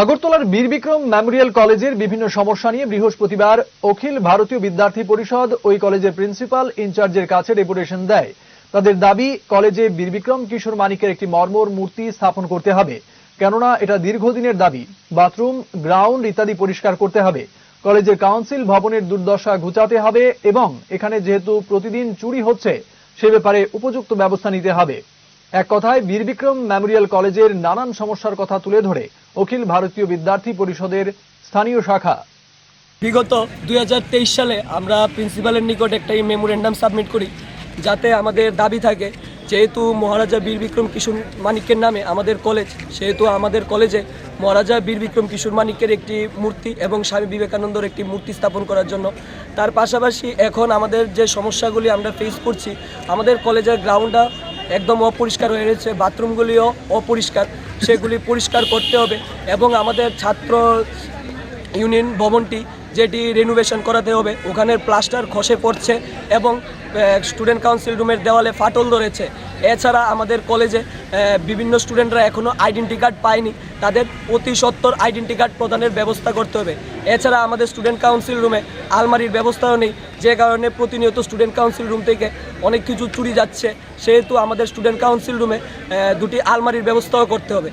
আগরতলার বীর বিক্রম মেমোরিয়াল কলেজের বিভিন্ন সমস্যা নিয়ে বৃহস্পতিবার অখিল ভারতীয় বিদ্যার্থী পরিষদ ওই কলেজের প্রিন্সিপাল ইনচার্জের কাছে ডেপুটেশন দেয়। তাদের দাবি, কলেজে বীর বিক্রম কিশোর মানিকের একটি মর্মর মূর্তি স্থাপন করতে হবে। কেননা এটা দীর্ঘদিনের দাবি। বাথরুম, গ্রাউন্ড ইত্যাদি পরিষ্কার করতে হবে। কলেজের কাউন্সিল ভবনের দুর্দশা ঘুচাতে হবে এবং এখানে যেহেতু প্রতিদিন চুরি হচ্ছে, সে ব্যাপারে উপযুক্ত ব্যবস্থা নিতে হবে। এক কথায়, বীর বিক্রম মেমোরিয়াল কলেজের নানান সমস্যার কথা তুলে ধরে অখিল ভারতীয় বিদ্যার্থী পরিষদের স্থানীয় শাখা। বিগত দু হাজার তেইশ সালে আমরা প্রিন্সিপালের নিকট একটা মেমোরেন্ডাম সাবমিট করি, যাতে আমাদের দাবি থাকে, যেহেতু মহারাজা বীর বিক্রম কিশোর মানিকের নামে আমাদের কলেজ, সেহেতু আমাদের কলেজে মহারাজা বীর বিক্রম কিশোর মানিকের একটি মূর্তি এবং স্বামী বিবেকানন্দর একটি মূর্তি স্থাপন করার জন্য। তার পাশাপাশি এখন আমাদের যে সমস্যাগুলি আমরা ফেস করছি, আমাদের কলেজের গ্রাউন্ডটা একদম অপরিষ্কার হয়ে রয়েছে, বাথরুমগুলিও অপরিষ্কার, সেগুলি পরিষ্কার করতে হবে এবং আমাদের ছাত্র ইউনিয়ন ভবনটি যেটি রেনোভেশন করাতে হবে, ওখানের প্লাস্টার খসে পড়ছে এবং স্টুডেন্ট কাউন্সিল রুমের দেওয়ালে ফাটল ধরেছে। এছাড়া আমাদের কলেজে বিভিন্ন স্টুডেন্টরা এখনও আইডেন্টি কার্ড পায়নি। তাদের অতি সত্তর আইডেন্টি কার্ড প্রদানের ব্যবস্থা করতে হবে। এছাড়া আমাদের স্টুডেন্ট কাউন্সিল রুমে আলমারির ব্যবস্থাও নেই। যে কারণে প্রতিনিয়ত স্টুডেন্ট কাউন্সিল রুম থেকে অনেক কিছু চুরি যাচ্ছে। সেহেতু আমাদের স্টুডেন্ট কাউন্সিল রুমে দুটি আলমারির ব্যবস্থাও করতে হবে।